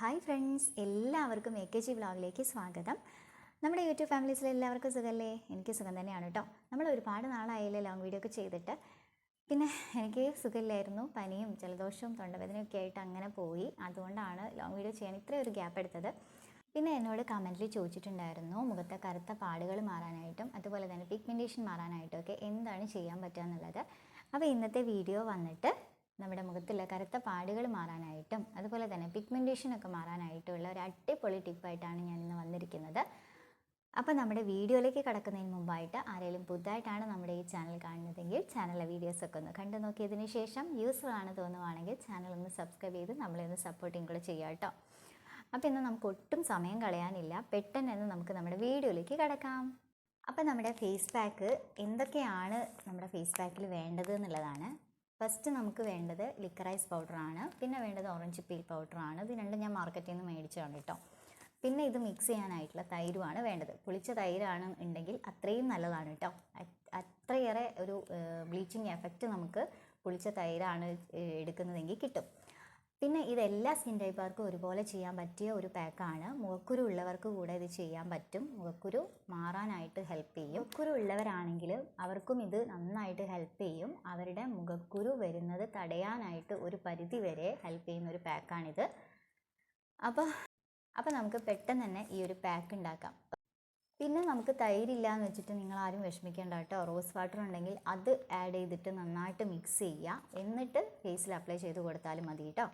Hi friends എല്ലാവർക്കും A K G വ്ളോഗിലേക്ക് സ്വാഗതം. നമ്മുടെ യൂട്യൂബ് ഫാമിലീസിലെ എല്ലാവർക്കും സുഖമല്ലേ എനിക്ക് സുഖം തന്നെയാണ് കേട്ടോ നമ്മൾ ഒരുപാട് നാളായില്ലേ ലോങ് വീഡിയോ ഒക്കെ ചെയ്തിട്ട്. പിന്നെ എനിക്ക് സുഖമില്ലായിരുന്നു. പനിയും ജലദോഷവും തൊണ്ടവേദനയൊക്കെ ആയിട്ട് അങ്ങനെ പോയി. അതുകൊണ്ടാണ് ലോങ് വീഡിയോ ചെയ്യാൻ ഇത്രയും ഒരു ഗ്യാപ്പ് എടുത്തത്. പിന്നെ എന്നോട് കമന്റിൽ ചോദിച്ചിട്ടുണ്ടായിരുന്നു മുഖത്തെ കറുത്ത പാടുകൾ മാറാനായിട്ടും അതുപോലെ തന്നെ പിഗ്മെന്റേഷൻ മാറാനായിട്ടും ഒക്കെ എന്താണ് ചെയ്യാൻ പറ്റുക എന്നുള്ളത്. അപ്പോൾ ഇന്നത്തെ വീഡിയോ വന്നിട്ട് നമ്മുടെ മുഖത്തുള്ള കറുത്ത പാടുകൾ മാറാനായിട്ടും അതുപോലെ തന്നെ പിഗ്മെന്റേഷൻ ഒക്കെ മാറാനായിട്ടുള്ള ഒരു അടിപൊളി ടിപ്പായിട്ടാണ് ഞാൻ ഇന്ന് വന്നിരിക്കുന്നത്. അപ്പോൾ നമ്മുടെ വീഡിയോയിലേക്ക് കടക്കുന്നതിന് മുമ്പായിട്ട് ആരെങ്കിലും പുതുതായിട്ടാണ് നമ്മുടെ ഈ ചാനൽ കാണുന്നതെങ്കിൽ ചാനലിലെ വീഡിയോസൊക്കെ ഒന്ന് കണ്ടു നോക്കിയതിന് ശേഷം യൂസ്ഫുൾ ആണ് തോന്നുവാണെങ്കിൽ ചാനൽ ഒന്ന് സബ്സ്ക്രൈബ് ചെയ്ത് നമ്മളെ ഒന്ന് സപ്പോർട്ടിങ് കൂടെ ചെയ്യാം കേട്ടോ. അപ്പോൾ ഇന്ന് നമുക്ക് ഒട്ടും സമയം കളയാനില്ല. പെട്ടെന്ന് തന്നെ നമുക്ക് നമ്മുടെ വീഡിയോയിലേക്ക് കിടക്കാം. അപ്പോൾ നമ്മുടെ ഫേസ് പാക്ക് എന്തൊക്കെയാണ് നമ്മുടെ ഫേസ് പാക്കിൽ വേണ്ടത് എന്നുള്ളതാണ്. ഫസ്റ്റ് നമുക്ക് വേണ്ടത് ലിക്കറൈസ് പൗഡറാണ് പിന്നെ വേണ്ടത് ഓറഞ്ച് പീൽ പൗഡറാണ് ഇത് രണ്ടും ഞാൻ മാർക്കറ്റിൽ നിന്ന് മേടിച്ചതാണ് കേട്ടോ. പിന്നെ ഇത് മിക്സ് ചെയ്യാനായിട്ടുള്ള തൈരുമാണ് വേണ്ടത്. പുളിച്ച തൈരാണ് ഉണ്ടെങ്കിൽ അത്രയും നല്ലതാണ് കേട്ടോ. അത്രയേറെ ഒരു ബ്ലീച്ചിങ് എഫക്റ്റ് നമുക്ക് പുളിച്ച തൈരാണ് എടുക്കുന്നതെങ്കിൽ കിട്ടും. പിന്നെ ഇത് എല്ലാ സ്കിൻ ടൈപ്പുകാർക്കും ഒരുപോലെ ചെയ്യാൻ പറ്റിയ ഒരു പാക്കാണ് മുഖക്കുരു ഉള്ളവർക്ക് കൂടെ ഇത് ചെയ്യാൻ പറ്റും. മുഖക്കുരു മാറാനായിട്ട് ഹെൽപ്പ് ചെയ്യും. മുഖക്കുരു ഉള്ളവരാണെങ്കിൽ അവർക്കും ഇത് നന്നായിട്ട് ഹെൽപ്പ് ചെയ്യും. അവരുടെ മുഖക്കുരു വരുന്നത് തടയാനായിട്ട് ഒരു പരിധി വരെ ഹെൽപ്പ് ചെയ്യുന്ന ഒരു പാക്കാണിത് അപ്പോൾ അപ്പോൾ നമുക്ക് പെട്ടെന്ന് തന്നെ ഈ ഒരു പാക്ക് ഉണ്ടാക്കാം. പിന്നെ നമുക്ക് തൈരില്ല എന്ന് വെച്ചിട്ട് നിങ്ങൾ ആരും വിഷമിക്കേണ്ട കേട്ടോ. റോസ് വാട്ടർ ഉണ്ടെങ്കിൽ അത് ആഡ് ചെയ്തിട്ട് നന്നായിട്ട് മിക്സ് ചെയ്യുക. എന്നിട്ട് ഫേസിൽ അപ്ലൈ ചെയ്ത് കൊടുത്താലും മതി കേട്ടോ.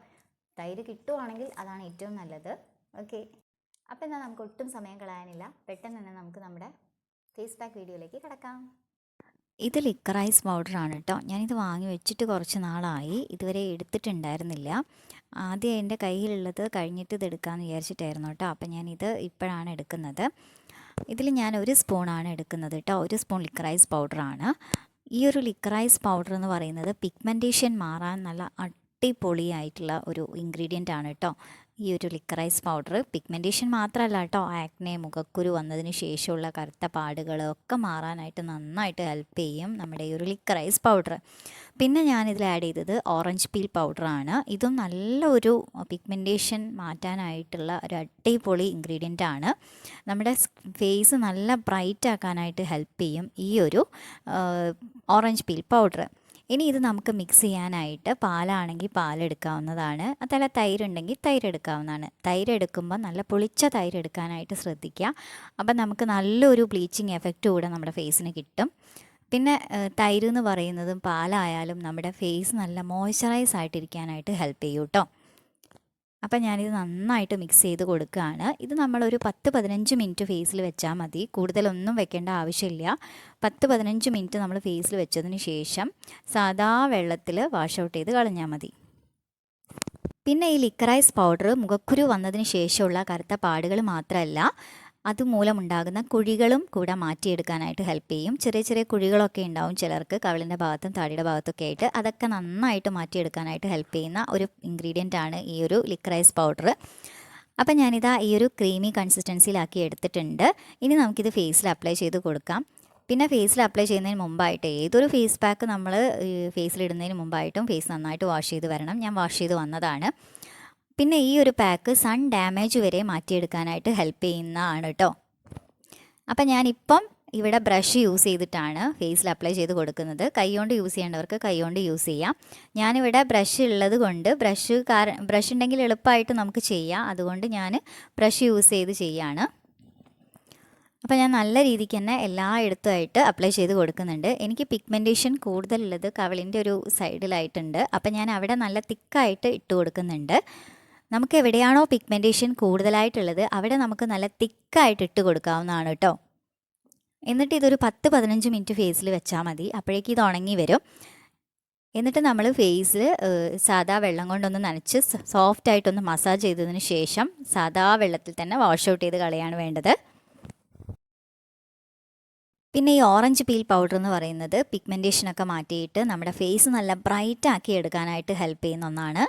തൈര് കിട്ടുവാണെങ്കിൽ അതാണ് ഏറ്റവും നല്ലത്. ഓക്കെ. അപ്പോൾ എന്നാൽ നമുക്ക് ഒട്ടും സമയം കളയാനില്ല. പെട്ടെന്ന് തന്നെ നമുക്ക് നമ്മുടെ ഫേസ് പാക്ക് വീഡിയോയിലേക്ക് കിടക്കാം. ഇത് ലിക്കറൈസ് പൗഡറാണ് കേട്ടോ. ഞാനിത് വാങ്ങി വെച്ചിട്ട് കുറച്ച് നാളായി. ഇതുവരെ എടുത്തിട്ടുണ്ടായിരുന്നില്ല. ആദ്യം എന്റെ കയ്യിലുള്ളത് കഴിഞ്ഞിട്ട് ഇത് എടുക്കാമെന്ന് വിചാരിച്ചിട്ടായിരുന്നു കേട്ടോ. അപ്പം ഞാനിത് ഇപ്പോഴാണ് എടുക്കുന്നത്. ഇതിൽ ഞാൻ ഒരു സ്പൂണാണ് എടുക്കുന്നത് കേട്ടോ. ഒരു സ്പൂൺ ലിക്കറൈസ് പൗഡറാണ് ഈ ഒരു ലിക്കറൈസ് പൗഡർ എന്ന് പറയുന്നത് പിഗ്മെന്റേഷൻ മാറാൻ നല്ല അടിപൊളിയായിട്ടുള്ള ഒരു ഇൻഗ്രീഡിയന്റ് ആണ് കേട്ടോ ഈ ഒരു ലിക്കറൈസ് പൗഡർ പിഗ്മെന്റേഷൻ മാത്രമല്ല കേട്ടോ ആക്നെ മുഖക്കുരു വന്നതിന് ശേഷമുള്ള കറുത്ത പാടുകളൊക്കെ മാറാനായിട്ട് നന്നായിട്ട് ഹെൽപ്പ് ചെയ്യും നമ്മുടെ ഈ ഒരു ലിക്കറൈസ് പൗഡർ പിന്നെ ഞാനിതിൽ ആഡ് ചെയ്തത് ഓറഞ്ച് പീൽ പൗഡറാണ് ഇതും നല്ലൊരു പിഗ്മെന്റേഷൻ മാറ്റാനായിട്ടുള്ള ഒരു അടിപൊളി ഇൻഗ്രീഡിയന്റ് ആണ്. നമ്മുടെ ഫേസ് നല്ല ബ്രൈറ്റ് ആക്കാനായിട്ട് ഹെൽപ്പ് ചെയ്യും ഈ ഒരു ഓറഞ്ച് പീൽ പൗഡർ ഇനി ഇത് നമുക്ക് മിക്സ് ചെയ്യാനായിട്ട് പാലാണെങ്കിൽ പാലെടുക്കാവുന്നതാണ്. അതല്ല തൈരുണ്ടെങ്കിൽ തൈരെടുക്കാവുന്നതാണ്. തൈരെടുക്കുമ്പോൾ നല്ല പുളിച്ച തൈരെടുക്കാനായിട്ട് ശ്രദ്ധിക്കുക. അപ്പം നമുക്ക് നല്ലൊരു ബ്ലീച്ചിങ് എഫക്റ്റ് കൂടെ നമ്മുടെ ഫേസിന് കിട്ടും. പിന്നെ തൈര് എന്ന് പറയുന്നതും പാലായാലും നമ്മുടെ ഫേസ് നല്ല മോയ്സ്ചറൈസ് ആയിട്ടിരിക്കാനായിട്ട് ഹെൽപ്പ് ചെയ്യും കേട്ടോ അപ്പം ഞാനിത് നന്നായിട്ട് മിക്സ് ചെയ്ത് കൊടുക്കുകയാണ്. ഇത് നമ്മളൊരു പത്ത് പതിനഞ്ച് മിനിറ്റ് ഫേസിൽ വെച്ചാൽ മതി. കൂടുതലൊന്നും വെക്കേണ്ട ആവശ്യമില്ല. പത്ത് പതിനഞ്ച് മിനിറ്റ് നമ്മൾ ഫേസിൽ വെച്ചതിന് ശേഷം സാദാ വെള്ളത്തിൽ വാഷ് ഔട്ട് ചെയ്ത് കളഞ്ഞാൽ മതി. പിന്നെ ഈ ലിക്കറൈസ് പൗഡർ മുഖക്കുരു വന്നതിന് ശേഷമുള്ള കറുത്ത പാടുകൾ മാത്രമല്ല അതുമൂലമുണ്ടാകുന്ന കുഴികളും കൂടെ മാറ്റിയെടുക്കാനായിട്ട് ഹെൽപ്പ് ചെയ്യും. ചെറിയ ചെറിയ കുഴികളൊക്കെ ഉണ്ടാവും ചിലർക്ക് കവിളിന്റെ ഭാഗത്തും താടിയുടെ ഭാഗത്തൊക്കെ ആയിട്ട്. അതൊക്കെ നന്നായിട്ട് മാറ്റിയെടുക്കാനായിട്ട് ഹെൽപ്പ് ചെയ്യുന്ന ഒരു ഇൻഗ്രീഡിയന്റ് ആണ് ഈ ഒരു ലിക്രൈസ് പൗഡർ അപ്പം ഞാനിതാ ഈ ഒരു ക്രീമി കൺസിസ്റ്റൻസിയിലാക്കി എടുത്തിട്ടുണ്ട്. ഇനി നമുക്കിത് ഫേസിൽ അപ്ലൈ ചെയ്ത് കൊടുക്കാം. പിന്നെ ഫേസിൽ അപ്ലൈ ചെയ്യുന്നതിന് മുമ്പായിട്ട് ഏതൊരു ഫേസ് പാക്ക് നമ്മൾ ഫേസിൽ ഇടുന്നതിന് മുമ്പായിട്ടും ഫേസ് നന്നായിട്ട് വാഷ് ചെയ്ത് വരണം. ഞാൻ വാഷ് ചെയ്ത് വന്നതാണ്. പിന്നെ ഈ ഒരു പാക്ക് സൺ ഡാമേജ് വരെ മാറ്റിയെടുക്കാനായിട്ട് ഹെൽപ്പ് ചെയ്യുന്നതാണ് കേട്ടോ അപ്പം ഞാനിപ്പം ഇവിടെ ബ്രഷ് യൂസ് ചെയ്തിട്ടാണ് ഫേസിൽ അപ്ലൈ ചെയ്ത് കൊടുക്കുന്നത്. കൈകൊണ്ട് യൂസ് ചെയ്യേണ്ടവർക്ക് കൈകൊണ്ട് യൂസ് ചെയ്യാം. ഞാനിവിടെ ബ്രഷ് ഉള്ളത് കൊണ്ട് ബ്രഷ് കാര ബ്രഷ് ഉണ്ടെങ്കിൽ എളുപ്പമായിട്ട് നമുക്ക് ചെയ്യാം. അതുകൊണ്ട് ഞാൻ ബ്രഷ് യൂസ് ചെയ്ത് ചെയ്യാണ്. അപ്പോൾ ഞാൻ നല്ല രീതിക്ക് തന്നെ എല്ലായിടത്തുമായിട്ട് അപ്ലൈ ചെയ്ത് കൊടുക്കുന്നുണ്ട്. എനിക്ക് പിഗ്മെന്റേഷൻ കൂടുതലുള്ളത് കവളിന്റെ ഒരു സൈഡിലായിട്ടുണ്ട് അപ്പോൾ ഞാൻ അവിടെ നല്ല തിക്കായിട്ട് ഇട്ട് കൊടുക്കുന്നുണ്ട്. നമുക്ക് എവിടെയാണോ പിഗ്മെന്റേഷൻ കൂടുതലായിട്ടുള്ളത് അവിടെ നമുക്ക് നല്ല തിക്കായിട്ട് ഇട്ട് കൊടുക്കാവുന്നതാണ് കേട്ടോ എന്നിട്ട് ഇതൊരു പത്ത് പതിനഞ്ച് മിനിറ്റ് ഫേസിൽ വെച്ചാൽ മതി. അപ്പോഴേക്ക് ഇത് ഉണങ്ങി വരും. എന്നിട്ട് നമ്മൾ ഫേസിൽ സാദാ വെള്ളം കൊണ്ടൊന്ന് നനച്ച് സോഫ്റ്റ് ആയിട്ടൊന്ന് മസാജ് ചെയ്തതിന് ശേഷം സാദാ വെള്ളത്തിൽ തന്നെ വാഷ് ഔട്ട് ചെയ്ത് കളയാണ് വേണ്ടത്. പിന്നെ ഈ ഓറഞ്ച് പീൽ പൗഡർ എന്ന് പറയുന്നത് പിഗ്മെന്റേഷനൊക്കെ മാറ്റിയിട്ട് നമ്മുടെ ഫേസ് നല്ല ബ്രൈറ്റ് ആക്കി എടുക്കാനായിട്ട് ഹെൽപ്പ് ചെയ്യുന്ന ഒന്നാണ്.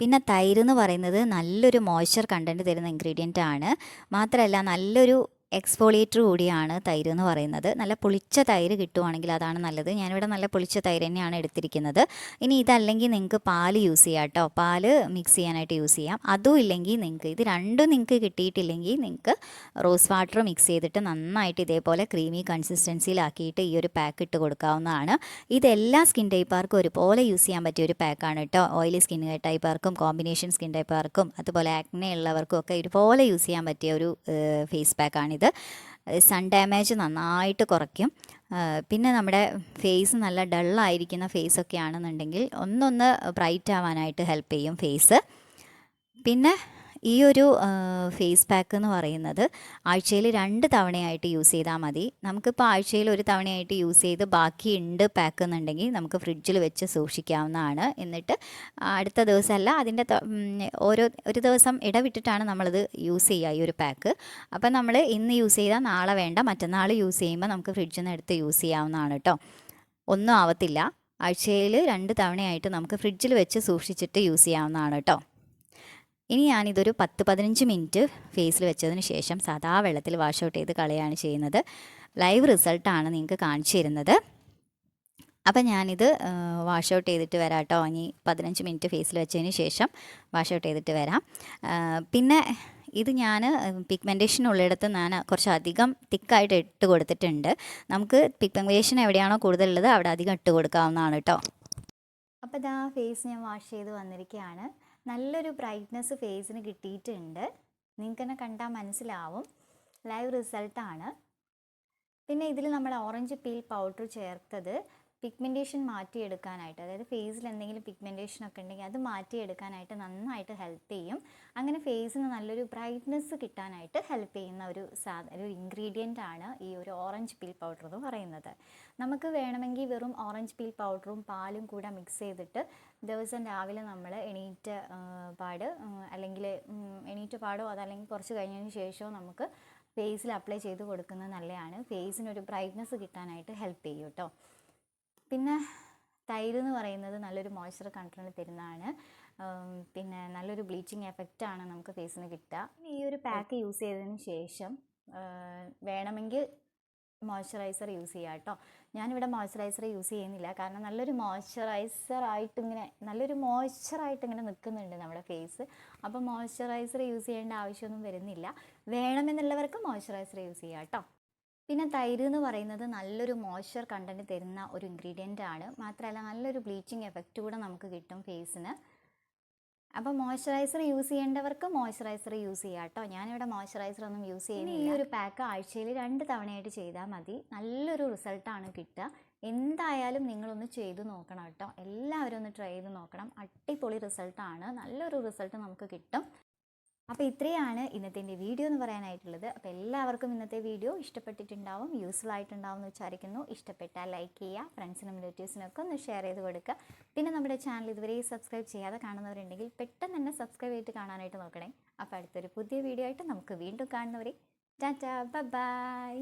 പിന്നെ തൈര് എന്ന് പറയുന്നത് നല്ലൊരു മോയ്സ്ചർ കണ്ടന്റ് തരുന്ന ഇൻഗ്രീഡിയന്റ് ആണ്. മാത്രമല്ല നല്ലൊരു എക്സ്ഫോളിയേറ്റർ കൂടിയാണ് തൈര് എന്ന് പറയുന്നത്. നല്ല പുളിച്ച തൈര് കിട്ടുവാണെങ്കിൽ അതാണ് നല്ലത്. ഞാനിവിടെ നല്ല പുളിച്ച തൈര് തന്നെയാണ് എടുത്തിരിക്കുന്നത്. ഇനി ഇതല്ലെങ്കിൽ നിങ്ങൾക്ക് പാൽ യൂസ് ചെയ്യാം കേട്ടോ. പാൽ മിക്സ് ചെയ്യാനായിട്ട് യൂസ് ചെയ്യാം. അതും ഇല്ലെങ്കിൽ നിങ്ങൾക്ക് ഇത് രണ്ടും നിങ്ങൾക്ക് കിട്ടിയിട്ടില്ലെങ്കിൽ നിങ്ങൾക്ക് റോസ് വാട്ടർ മിക്സ് ചെയ്തിട്ട് നന്നായിട്ട് ഇതേപോലെ ക്രീമി കൺസിസ്റ്റൻസിയിലാക്കിയിട്ട് ഈ ഒരു പാക്ക് ഇട്ട് കൊടുക്കാവുന്നതാണ്. ഇതെല്ലാ സ്കിൻ ടൈപ്പാർക്കും ഒരുപോലെ യൂസ് ചെയ്യാൻ പറ്റിയ ഒരു പാക്കാണ് കേട്ടോ. ഓയിലി സ്കിൻ ടൈപ്പാർക്കും കോമ്പിനേഷൻ സ്കിൻ ടൈപ്പാർക്കും അതുപോലെ ആക്നെ ഉള്ളവർക്കും ഒക്കെ ഒരുപോലെ യൂസ് ചെയ്യാൻ പറ്റിയ ഒരു ഫേസ് പാക്കാണിത് സൺ ഡാമേജ് നന്നായിട്ട് കുറയ്ക്കും. പിന്നെ നമ്മുടെ ഫേസ് നല്ല ഡള്ളായിരിക്കുന്ന ഒക്കെ ആണെന്നുണ്ടെങ്കിൽ ഒന്നൊന്ന് ബ്രൈറ്റ് ആവാനായിട്ട് ഹെൽപ്പ് ചെയ്യും ഫേസ്. പിന്നെ ഈ ഒരു ഫേസ് പാക്ക് എന്ന് പറയുന്നത് ആഴ്ചയിൽ രണ്ട് തവണയായിട്ട് യൂസ് ചെയ്താൽ മതി. നമുക്കിപ്പോൾ ആഴ്ചയിൽ ഒരു തവണയായിട്ട് യൂസ് ചെയ്ത് ബാക്കി ഉണ്ട് പാക്ക് എന്നുണ്ടെങ്കിൽ നമുക്ക് ഫ്രിഡ്ജിൽ വെച്ച് സൂക്ഷിക്കാവുന്നതാണ്. എന്നിട്ട് അടുത്ത ദിവസമല്ല അതിന്റെ ഓരോ ഒരു ദിവസം ഇടവിട്ടിട്ടാണ് നമ്മളിത് യൂസ് ചെയ്യുക ഈ ഒരു പാക്ക് അപ്പം നമ്മൾ ഇന്ന് യൂസ് ചെയ്താൽ നാളെ വേണ്ട മറ്റന്നാൾ യൂസ് ചെയ്യുമ്പോൾ നമുക്ക് ഫ്രിഡ്ജിൽ നിന്ന് എടുത്ത് യൂസ് ചെയ്യാവുന്നതാണ് കേട്ടോ. ഒന്നും ആവത്തില്ല. ആഴ്ചയിൽ രണ്ട് തവണയായിട്ട് നമുക്ക് ഫ്രിഡ്ജിൽ വെച്ച് സൂക്ഷിച്ചിട്ട് യൂസ് ചെയ്യാവുന്നതാണ് കേട്ടോ. ഇനി ഞാനിതൊരു പത്ത് പതിനഞ്ച് മിനിറ്റ് ഫേസിൽ വെച്ചതിന് ശേഷം സാധാ വെള്ളത്തിൽ വാഷ് ഔട്ട് ചെയ്ത് കളയാണ് ചെയ്യുന്നത്. ലൈവ് റിസൾട്ടാണ് നിങ്ങൾക്ക് കാണിച്ചു തരുന്നത്. അപ്പം ഞാനിത് വാഷ് ഔട്ട് ചെയ്തിട്ട് വരാം കേട്ടോ ഇനി പതിനഞ്ച് മിനിറ്റ് ഫേസിൽ വെച്ചതിന് ശേഷം വാഷ് ഔട്ട് ചെയ്തിട്ട് വരാം. പിന്നെ ഇത് ഞാൻ പിഗ്മെന്റേഷൻ ഉള്ളിടത്ത് ഞാൻ കുറച്ചധികം തിക്കായിട്ട് ഇട്ട് കൊടുത്തിട്ടുണ്ട്. നമുക്ക് പിഗ്മെന്റേഷൻ എവിടെയാണോ കൂടുതലുള്ളത് അവിടെ അധികം ഇട്ട് കൊടുക്കാവുന്നതാണ് കേട്ടോ അപ്പോൾ ഇതാ ഫേസ് ഞാൻ വാഷ് ചെയ്ത് വന്നിരിക്കുകയാണ് നല്ലൊരു ബ്രൈറ്റ്നെസ് ഫേസിന് കിട്ടിയിട്ടുണ്ട്. നിങ്ങൾക്ക് തന്നെ കണ്ടാൽ മനസ്സിലാവും. ലൈവ് റിസൾട്ടാണ് പിന്നെ ഇതിൽ നമ്മൾ ഓറഞ്ച് പീൽ പൗഡർ ചേർത്തത്. പിഗ്മെന്റേഷൻ മാറ്റിയെടുക്കാനായിട്ട് അതായത് ഫേസിൽ എന്തെങ്കിലും പിഗ്മെന്റേഷൻ ഒക്കെ ഉണ്ടെങ്കിൽ അത് മാറ്റിയെടുക്കാനായിട്ട് നന്നായിട്ട് ഹെൽപ്പ് ചെയ്യും. അങ്ങനെ ഫേസിന് നല്ലൊരു ബ്രൈറ്റ്നെസ് കിട്ടാനായിട്ട് ഹെൽപ്പ് ചെയ്യുന്ന ഒരു സാ ഒരു ഇൻഗ്രീഡിയന്റ് ആണ് ഈ ഒരു ഓറഞ്ച് പീൽ പൗഡർ എന്ന് പറയുന്നത്. നമുക്ക് വേണമെങ്കിൽ വെറും ഓറഞ്ച് പീൽ പൗഡറും പാലും കൂടെ മിക്സ് ചെയ്തിട്ട് ദിവസം രാവിലെ നമ്മൾ എണീറ്റ പാട് അല്ലെങ്കിൽ എണീറ്റ പാടോ അതല്ലെങ്കിൽ കുറച്ച് കഴിഞ്ഞതിന് ശേഷമോ നമുക്ക് ഫേസിൽ അപ്ലൈ ചെയ്ത് കൊടുക്കുന്നത് നല്ലതാണ്. ഫേസിനൊരു ബ്രൈറ്റ്നെസ് കിട്ടാനായിട്ട് ഹെൽപ്പ് ചെയ്യും കേട്ടോ പിന്നെ തൈര് എന്ന് പറയുന്നത് നല്ലൊരു മോയ്സ്ചർ കണ്ടന്റ് തരുന്നതാണ്. പിന്നെ നല്ലൊരു ബ്ലീച്ചിങ് എഫക്റ്റാണ് നമുക്ക് ഫേസിന് കിട്ടുക. ഈ ഒരു പാക്ക് യൂസ് ചെയ്തതിന് ശേഷം വേണമെങ്കിൽ മോയ്സ്ചറൈസർ യൂസ് ചെയ്യാം കേട്ടോ. ഞാനിവിടെ മോയ്സ്ചറൈസർ യൂസ് ചെയ്യുന്നില്ല. കാരണം നല്ലൊരു മോയ്സ്ചറൈസർ ആയിട്ട് ഇങ്ങനെ നല്ലൊരു മോയ്സ്ചറായിട്ട് ഇങ്ങനെ നിൽക്കുന്നുണ്ട് നമ്മുടെ ഫേസ് അപ്പോൾ മോയ്സ്ചറൈസർ യൂസ് ചെയ്യേണ്ട ആവശ്യമൊന്നും വരുന്നില്ല. വേണമെന്നുള്ളവർക്ക് മോയ്സ്ചറൈസർ യൂസ് ചെയ്യാം കേട്ടോ. പിന്നെ തൈര് എന്ന് പറയുന്നത് നല്ലൊരു മോയ്സ്ചർ കണ്ടന്റ് തരുന്ന ഒരു ഇൻഗ്രീഡിയന്റ് ആണ്. മാത്രമല്ല നല്ലൊരു ബ്ലീച്ചിങ് എഫക്റ്റ് കൂടെ നമുക്ക് കിട്ടും ഫേസിന് അപ്പോൾ മോയ്സ്ചറൈസർ യൂസ് ചെയ്യേണ്ടവർക്ക് മോയ്സ്ചറൈസർ യൂസ് ചെയ്യാം കേട്ടോ. ഞാനിവിടെ മോയ്സ്ചറൈസർ ഒന്നും യൂസ് ചെയ്യുന്നില്ല ഈ ഒരു പാക്ക് ആഴ്ചയിൽ രണ്ട് തവണയായിട്ട് ചെയ്താൽ മതി. നല്ലൊരു റിസൾട്ടാണ് കിട്ടുക. എന്തായാലും നിങ്ങളൊന്ന് ചെയ്തു നോക്കണം കേട്ടോ. എല്ലാവരും ഒന്ന് ട്രൈ ചെയ്ത് നോക്കണം. അടിപൊളി റിസൾട്ടാണ് നല്ലൊരു റിസൾട്ട് നമുക്ക് കിട്ടും. അപ്പോൾ ഇത്രയാണ് ഇന്നത്തെ എന്റെ വീഡിയോ എന്ന് പറയാനായിട്ടുള്ളത്. അപ്പോൾ എല്ലാവർക്കും ഇന്നത്തെ വീഡിയോ ഇഷ്ടപ്പെട്ടിട്ടുണ്ടാവും യൂസ്ഫുൾ ആയിട്ടുണ്ടാവും എന്ന് വിചാരിക്കുന്നു. ഇഷ്ടപ്പെട്ടാൽ ലൈക്ക് ചെയ്യുക ഫ്രണ്ട്സിനും റിലേറ്റീവ്സിനൊക്കെ ഒന്ന് ഷെയർ ചെയ്ത് കൊടുക്കുക. പിന്നെ നമ്മുടെ ചാനൽ ഇതുവരെ സബ്സ്ക്രൈബ് ചെയ്യാതെ കാണുന്നവരുണ്ടെങ്കിൽ പെട്ടെന്ന് തന്നെ സബ്സ്ക്രൈബ് ചെയ്തിട്ട് കാണാനായിട്ട് നോക്കണേ. അപ്പോൾ അടുത്തൊരു പുതിയ വീഡിയോ ആയിട്ട് നമുക്ക് വീണ്ടും കാണുന്നവരെ. Tata bye